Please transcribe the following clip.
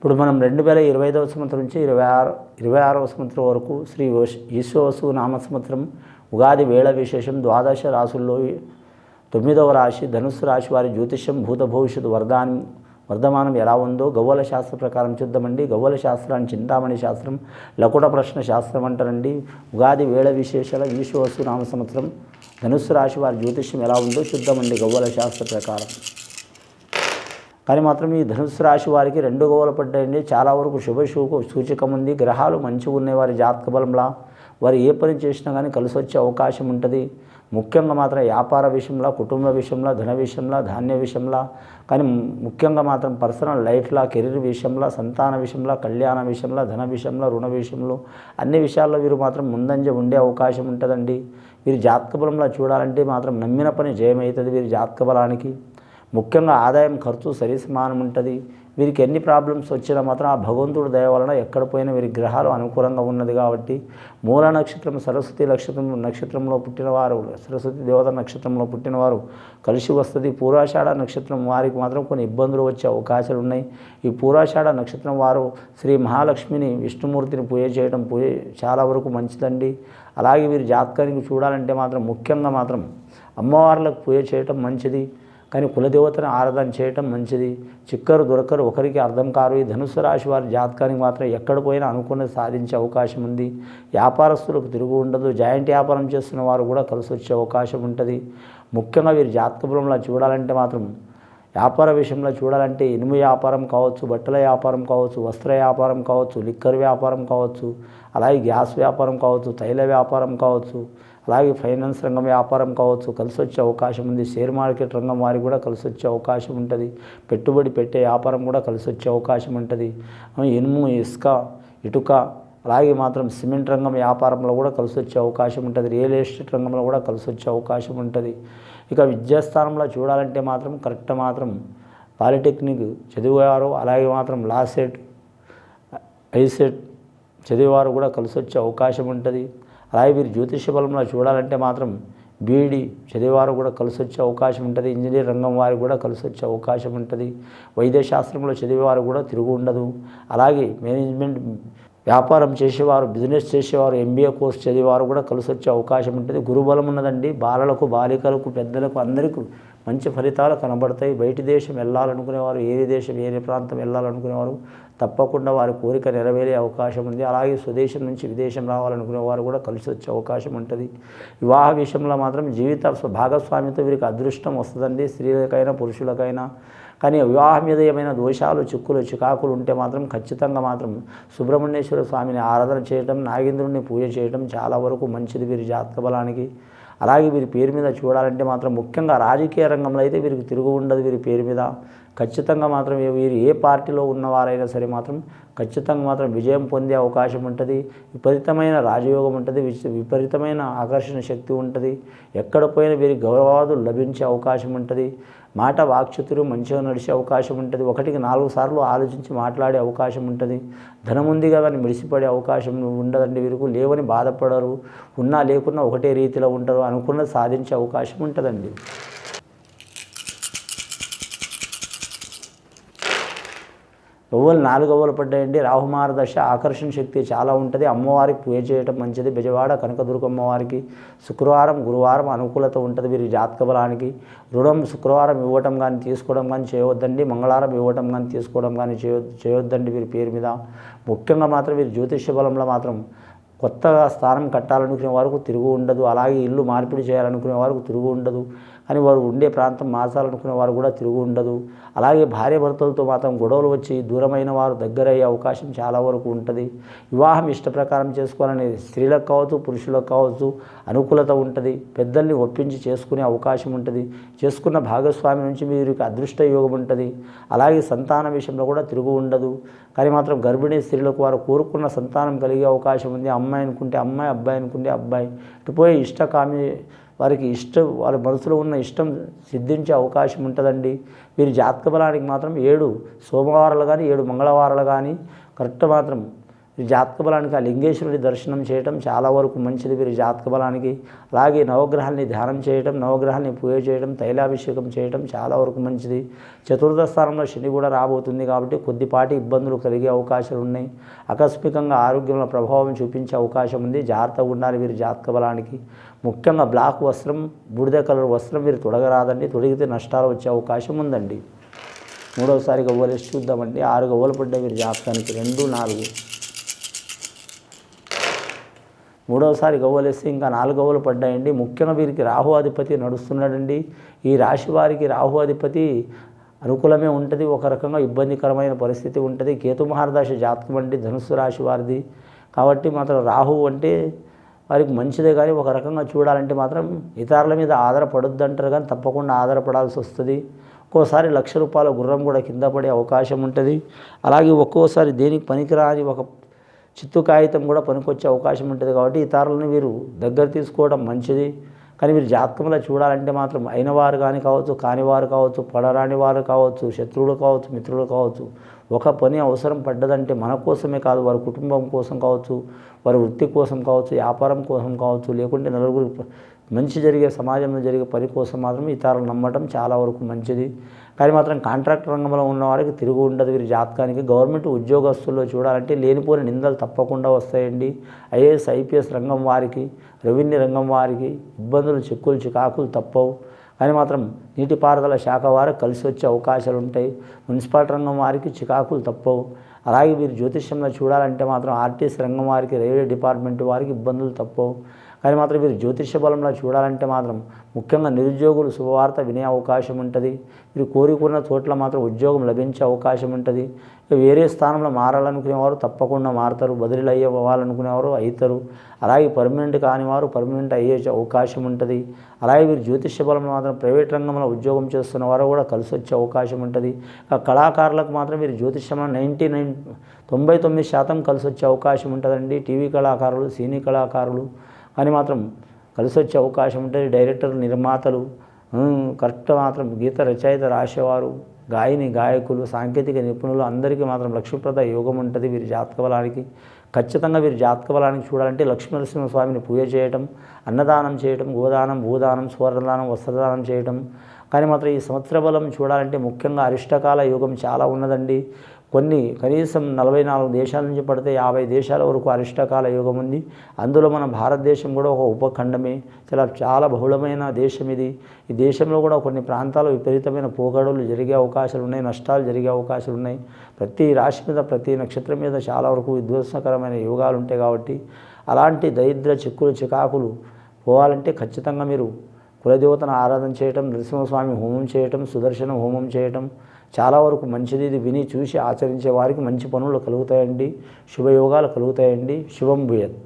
ఇప్పుడు మనం రెండు వేల ఇరవై ఐదవ సంవత్సరం నుంచి ఇరవై ఆరు ఇరవై ఆరవ సంవత్సరం వరకు శ్రీ ఈశ్వసు నామ సంవత్సరం ఉగాది వేళ విశేషం ద్వాదశ రాసుల్లో తొమ్మిదవ రాశి ధనుస్సు రాశి వారి జ్యోతిష్యం భూత భవిష్యత్తు వరదానం వర్ధమానం ఎలా ఉందో గవ్వల శాస్త్ర ప్రకారం చూద్దామండి. గవ్వల శాస్త్రాన్ని చింతామణి శాస్త్రం లకుట ప్రశ్న శాస్త్రం అంటారండి. ఉగాది వేళ విశేషాల ఈశ్వసు నామ సంవత్సరం ధనుస్సు రాశి వారి జ్యోతిష్యం ఎలా ఉందో చూద్దామండి గవ్వల శాస్త్ర ప్రకారం. కానీ మాత్రం ఈ ధనుసు రాశి వారికి రెండు గోవలు పడ్డాయండి. చాలా వరకు శుభ సూచకం ఉంది. గ్రహాలు మంచిగా ఉన్నాయి. వారి జాతక బలంలా వారు ఏ పని చేసినా కానీ కలిసి వచ్చే అవకాశం ఉంటుంది. ముఖ్యంగా మాత్రం వ్యాపార విషయంలో కుటుంబ విషయంలో ధన విషయంలో ధాన్య విషయంలో కానీ ముఖ్యంగా మాత్రం పర్సనల్ లైఫ్లో కెరీర్ విషయంలో సంతాన విషయంలో కళ్యాణ విషయంలో ధన విషయంలో రుణ విషయంలో అన్ని విషయాల్లో వీరు మాత్రం ముందంజ ఉండే అవకాశం ఉంటుందండి. వీరి జాతక బలంలో చూడాలంటే మాత్రం నమ్మిన పని జయమవుతుంది. వీరి జాతక బలానికి ముఖ్యంగా ఆదాయం ఖర్చు సరి సమానం ఉంటుంది. వీరికి ఎన్ని ప్రాబ్లమ్స్ వచ్చినా మాత్రం ఆ భగవంతుడు దయ వలన ఎక్కడ పోయినా వీరి గ్రహాలు అనుకూలంగా ఉన్నది కాబట్టి మూల నక్షత్రం సరస్వతి నక్షత్రం నక్షత్రంలో పుట్టినవారు సరస్వతి దేవత నక్షత్రంలో పుట్టినవారు కలిసి వస్తుంది. పూర్వాషాఢ నక్షత్రం వారికి మాత్రం కొన్ని ఇబ్బందులు వచ్చే అవకాశాలు ఉన్నాయి. ఈ పూర్వాషాఢ నక్షత్రం వారు శ్రీ మహాలక్ష్మిని విష్ణుమూర్తిని పూజ చేయడం పూజ చాలా వరకు మంచిదండి. అలాగే వీరి జాతకానికి చూడాలంటే మాత్రం ముఖ్యంగా మాత్రం అమ్మవార్లకు పూజ చేయటం మంచిది. కానీ కులదేవతను ఆరాధన చేయటం మంచిది. చిక్కరు దొరకరు ఒకరికి అర్థం కారు. ఈ ధనుసు రాశి వారి జాతకానికి మాత్రం ఎక్కడ పోయినా అనుకున్నది సాధించే అవకాశం ఉంది. వ్యాపారస్తులకు తిరుగు ఉండదు. జాయింట్ వ్యాపారం చేస్తున్న వారు కూడా కలిసి వచ్చే అవకాశం ఉంటుంది. ముఖ్యంగా వీరి జాతక బలంలో చూడాలంటే మాత్రం వ్యాపార విషయంలో చూడాలంటే ఇనుము వ్యాపారం కావచ్చు బట్టల వ్యాపారం కావచ్చు వస్త్ర వ్యాపారం కావచ్చు లిక్కర్ వ్యాపారం కావచ్చు అలాగే గ్యాస్ వ్యాపారం కావచ్చు తైల వ్యాపారం కావచ్చు అలాగే ఫైనాన్స్ రంగం వ్యాపారం కావచ్చు కలిసి వచ్చే అవకాశం ఉంది. షేర్ మార్కెట్ రంగం వారికి కూడా కలిసి వచ్చే అవకాశం ఉంటుంది. పెట్టుబడి పెట్టే వ్యాపారం కూడా కలిసి వచ్చే అవకాశం ఉంటుంది. ఇనుము ఇసుక ఇటుక అలాగే మాత్రం సిమెంట్ రంగం వ్యాపారంలో కూడా కలిసి వచ్చే అవకాశం ఉంటుంది. రియల్ ఎస్టేట్ రంగంలో కూడా కలిసి వచ్చే అవకాశం ఉంటుంది. ఇక విద్యాస్థానంలో చూడాలంటే మాత్రం కరెక్ట్ మాత్రం పాలిటెక్నిక్ చదివేవారు అలాగే మాత్రం లాసెట్ ఐసెట్ చదివేవారు కూడా కలిసి వచ్చే అవకాశం ఉంటుంది. అలాగే వీరు జ్యోతిష బలంలో చూడాలంటే మాత్రం బీఈడి చదివేవారు కూడా కలిసి వచ్చే అవకాశం ఉంటుంది. ఇంజనీర్ రంగం వారికి కూడా కలిసి వచ్చే అవకాశం ఉంటుంది. వైద్యశాస్త్రంలో చదివేవారు కూడా తిరుగు ఉండదు. అలాగే మేనేజ్మెంట్ వ్యాపారం చేసేవారు బిజినెస్ చేసేవారు ఎంబీఏ కోర్స్ చదివేవారు కూడా కలిసి వచ్చే అవకాశం ఉంటుంది. గురుబలం ఉన్నదండి. బాలలకు బాలికలకు పెద్దలకు అందరికీ మంచి ఫలితాలు కనబడతాయి. బయటి దేశం వెళ్ళాలనుకునేవారు ఏ దేశం ఏ ప్రాంతం వెళ్ళాలనుకునేవారు తప్పకుండా వారి కోరిక నెరవేరే అవకాశం ఉంది. అలాగే స్వదేశం నుంచి విదేశం రావాలనుకునే వారు కూడా కలిసి వచ్చే అవకాశం ఉంటుంది. వివాహ విషయంలో మాత్రం జీవిత భాగస్వామితో వీరికి అదృష్టం వస్తుందండి. స్త్రీలకైనా పురుషులకైనా. కానీ వివాహం మీద ఏమైనా దోషాలు చిక్కులు చికాకులు ఉంటే మాత్రం ఖచ్చితంగా మాత్రం సుబ్రహ్మణ్యేశ్వర స్వామిని ఆరాధన చేయడం నాగేంద్రుడిని పూజ చేయడం చాలా వరకు మంచిది వీరి జాతక బలానికి. అలాగే వీరి పేరు మీద చూడాలంటే మాత్రం ముఖ్యంగా రాజకీయ రంగంలో అయితే వీరికి తిరుగు ఉండదు వీరి పేరు మీద. ఖచ్చితంగా మాత్రం వీరు ఏ పార్టీలో ఉన్నవారైనా సరే మాత్రం ఖచ్చితంగా మాత్రం విజయం పొందే అవకాశం ఉంటుంది. విపరీతమైన రాజయోగం ఉంటుంది. విపరీతమైన ఆకర్షణ శక్తి ఉంటుంది. ఎక్కడ పోయినా వీరికి గౌరవాదులు లభించే అవకాశం ఉంటుంది. మాట వాక్చుతురు మంచిగా నడిచే అవకాశం ఉంటుంది. ఒకటికి నాలుగు సార్లు ఆలోచించి మాట్లాడే అవకాశం ఉంటుంది. ధనం ఉంది కదా అని మిడిసిపడే అవకాశం ఉండదండి వీరికి. లేవని బాధపడరు. ఉన్నా లేకున్నా ఒకటే రీతిలో ఉంటారు. అనుకున్నది సాధించే అవకాశం ఉంటుందండి. గవ్వలు నాలుగు పడ్డాయండి. రాహుమార దశ ఆకర్షణ శక్తి చాలా ఉంటుంది. అమ్మవారికి పూజ చేయటం మంచిది. బెజవాడ కనకదుర్గ అమ్మవారికి శుక్రవారం గురువారం అనుకూలత ఉంటుంది వీరి జాతక బలానికి రుణం శుక్రవారం ఇవ్వటం కానీ తీసుకోవడం కానీ చేయవద్దండి. మంగళవారం ఇవ్వటం కానీ తీసుకోవడం కానీ చేయ చేయొద్దండి వీరి పేరు మీద. ముఖ్యంగా మాత్రం వీరి జ్యోతిష్య బలంలో మాత్రం కొత్తగా స్థానం కట్టాలనుకునే వారికి తిరుగు ఉండదు. అలాగే ఇల్లు మార్పిడి చేయాలనుకునే వారికి తిరుగు ఉండదు. కానీ వారు ఉండే ప్రాంతం మార్చాలనుకునే వారు కూడా తిరుగు ఉండదు. అలాగే భార్య భర్తలతో మాత్రం గొడవలు వచ్చి దూరమైన వారు దగ్గరయ్యే అవకాశం చాలా వరకు ఉంటుంది. వివాహం ఇష్ట ప్రకారం చేసుకోవాలని స్త్రీలకు కావచ్చు పురుషులకు కావచ్చు అనుకూలత ఉంటుంది. పెద్దల్ని ఒప్పించి చేసుకునే అవకాశం ఉంటుంది. చేసుకున్న భాగస్వామి నుంచి మీరు అదృష్ట యోగం ఉంటుంది. అలాగే సంతాన విషయంలో కూడా తిరుగు ఉండదు. కానీ మాత్రం గర్భిణీ స్త్రీలకు వారు కోరుకున్న సంతానం కలిగే అవకాశం ఉంది. అమ్మాయి అనుకుంటే అమ్మాయి అబ్బాయి అనుకుంటే అబ్బాయి. ఇటుపోయి ఇష్టకామి వారికి ఇష్టం వారి మనసులో ఉన్న ఇష్టం సిద్ధించే అవకాశం ఉంటుందండి. వీరి జాతక బలానికి మాత్రం ఏడు సోమవారాలు కానీ ఏడు మంగళవారాలు కానీ కరెక్ట్ మాత్రం జాతక బలానికి ఆ లింగేశ్వరుడి దర్శనం చేయటం చాలా వరకు మంచిది వీరి జాతక బలానికి అలాగే నవగ్రహాల్ని ధ్యానం చేయటం నవగ్రహాల్ని పూజ చేయడం తైలాభిషేకం చేయటం చాలా వరకు మంచిది. చతుర్థ స్థానంలో శని కూడా రాబోతుంది కాబట్టి కొద్దిపాటి ఇబ్బందులు కలిగే అవకాశాలు ఉన్నాయి. ఆకస్మికంగా ఆరోగ్యంలో ప్రభావం చూపించే అవకాశం ఉంది. జాగ్రత్తగా ఉండాలి వీరి జాతక బలానికి ముఖ్యంగా బ్లాక్ వస్త్రం బూడిద కలర్ వస్త్రం మీరు తొడగరాదండి. తొడిగితే నష్టాలు వచ్చే అవకాశం ఉందండి. మూడవసారి గవ్వలేసి చూద్దామండి. ఆరు గవ్వలు పడ్డాయి వీరి జాతకానికి రెండు నాలుగు. మూడవసారి గవ్వలేస్తే ఇంకా నాలుగు గవ్వలు పడ్డాయండి. ముఖ్యంగా వీరికి రాహు అధిపతి నడుస్తున్నాడండి. ఈ రాశి వారికి రాహు అధిపతి అనుకూలమే ఉంటుంది. ఒక రకంగా ఇబ్బందికరమైన పరిస్థితి ఉంటుంది. కేతు మహారదశ జాతకం అండి ధనుస్సు రాశి వారిది. కాబట్టి మాత్రం రాహు అంటే వారికి మంచిదే కానీ ఒక రకంగా చూడాలంటే మాత్రం ఇతరుల మీద ఆధారపడొద్దు అంటారు కానీ తప్పకుండా ఆధారపడాల్సి వస్తుంది. ఒక్కోసారి లక్ష రూపాయల గుర్రం కూడా కింద పడే అవకాశం ఉంటుంది. అలాగే ఒక్కోసారి దేనికి పనికిరాని ఒక చిత్తు కాగితం కూడా పనికొచ్చే అవకాశం ఉంటుంది కాబట్టి ఇతరులను వీరు దగ్గర తీసుకోవడం మంచిది. కానీ మీరు జాతకంలో చూడాలంటే మాత్రం అయినవారు కానీ కావచ్చు కానివారు కావచ్చు పడరాని వారు కావచ్చు శత్రువులు కావచ్చు మిత్రులు కావచ్చు ఒక పని అవసరం పడ్డదంటే మన కోసమే కాదు వారి కుటుంబం కోసం కావచ్చు వారి వృత్తి కోసం కావచ్చు వ్యాపారం కోసం కావచ్చు లేకుంటే నలుగురు మంచి జరిగే సమాజంలో జరిగే పని కోసం మాత్రం ఇతరులు నమ్మటం చాలా వరకు మంచిది. కానీ మాత్రం కాంట్రాక్ట్ రంగంలో ఉన్న వారికి తిరుగు ఉండదు. వీరి జాతకానికి గవర్నమెంట్ ఉద్యోగస్తుల్లో చూడాలంటే లేనిపోని నిందలు తప్పకుండా వస్తాయండి. ఐఏఎస్ ఐపీఎస్ రంగం వారికి రెవెన్యూ రంగం వారికి ఇబ్బందులు చిక్కులు చికాకులు తప్పవు. కానీ మాత్రం నీటిపారుదల శాఖ వారు కలిసి వచ్చే అవకాశాలు ఉంటాయి. మున్సిపాలిటీ రంగం వారికి చికాకులు తప్పవు. అలాగే మీరు జ్యోతిష్యంలో చూడాలంటే మాత్రం ఆర్టీసీ రంగం వారికి రైల్వే డిపార్ట్మెంట్ వారికి ఇబ్బందులు తప్పవు. కానీ మాత్రం మీరు జ్యోతిష్య బలంలో చూడాలంటే మాత్రం ముఖ్యంగా నిరుద్యోగులు శుభవార్త వినే అవకాశం ఉంటుంది. మీరు కోరుకున్న చోట్ల మాత్రం ఉద్యోగం లభించే అవకాశం ఉంటుంది. వేరే స్థానంలో మారాలనుకునేవారు తప్పకుండా మారుతారు. బదిలీలు అయ్యేవ్వాలనుకునేవారు అవుతారు అలాగే పర్మనెంట్ కానివారు పర్మనెంట్ అయ్యే అవకాశం ఉంటుంది. అలాగే మీరు జ్యోతిష్య బలంలో మాత్రం ప్రైవేట్ రంగంలో ఉద్యోగం చేస్తున్న వారు కూడా కలిసి వచ్చే అవకాశం ఉంటుంది. కళాకారులకు మాత్రం మీరు జ్యోతిష్యమ నైంటీ నైన్ తొంభై తొమ్మిది శాతం కలిసి వచ్చే అవకాశం ఉంటుందండి. టీవీ కళాకారులు సినీ కళాకారులు కానీ మాత్రం కలిసి వచ్చే అవకాశం ఉంటుంది. డైరెక్టర్ నిర్మాతలు కరెక్ట్ మాత్రం గీత రచయిత రాసేవారు గాయని గాయకులు సాంకేతిక నిపుణులు అందరికీ మాత్రం లక్ష్మీప్రద యోగం ఉంటుంది వీరి జాతక బలానికి. ఖచ్చితంగా వీరి జాతక బలానికి చూడాలంటే లక్ష్మీనరసింహస్వామిని పూజ చేయటం అన్నదానం చేయటం గోదానం భూదానం స్వర్ణదానం వస్త్రదానం చేయటం కానీ మాత్రం ఈ సంవత్సర బలం చూడాలంటే ముఖ్యంగా అరిష్టకాల యోగం చాలా ఉన్నదండి. కొన్ని కనీసం నలభై నాలుగు దేశాల నుంచి పడితే యాభై దేశాల వరకు అరిష్టకాల యోగం ఉంది. అందులో మన భారతదేశం కూడా ఒక ఉపఖండమే. చాలా చాలా బహుళమైన దేశం ఇది. ఈ దేశంలో కూడా కొన్ని ప్రాంతాలు విపరీతమైన పోకడలు జరిగే అవకాశాలు ఉన్నాయి. నష్టాలు జరిగే అవకాశాలు ఉన్నాయి. ప్రతి రాశి మీద ప్రతి నక్షత్రం మీద చాలా వరకు విధ్వంసకరమైన యోగాలు ఉంటాయి కాబట్టి అలాంటి దరిద్ర చిక్కులు చికాకులు పోవాలంటే ఖచ్చితంగా మీరు కులదేవతను ఆరాధన చేయటం నరసింహస్వామి హోమం చేయటం సుదర్శన హోమం చేయటం చాలా వరకు మంచిది. ఇది విని చూసి ఆచరించే వారికి మంచి పనులు కలుగుతాయండి. శుభయోగాలు కలుగుతాయండి. శుభం భూయత్.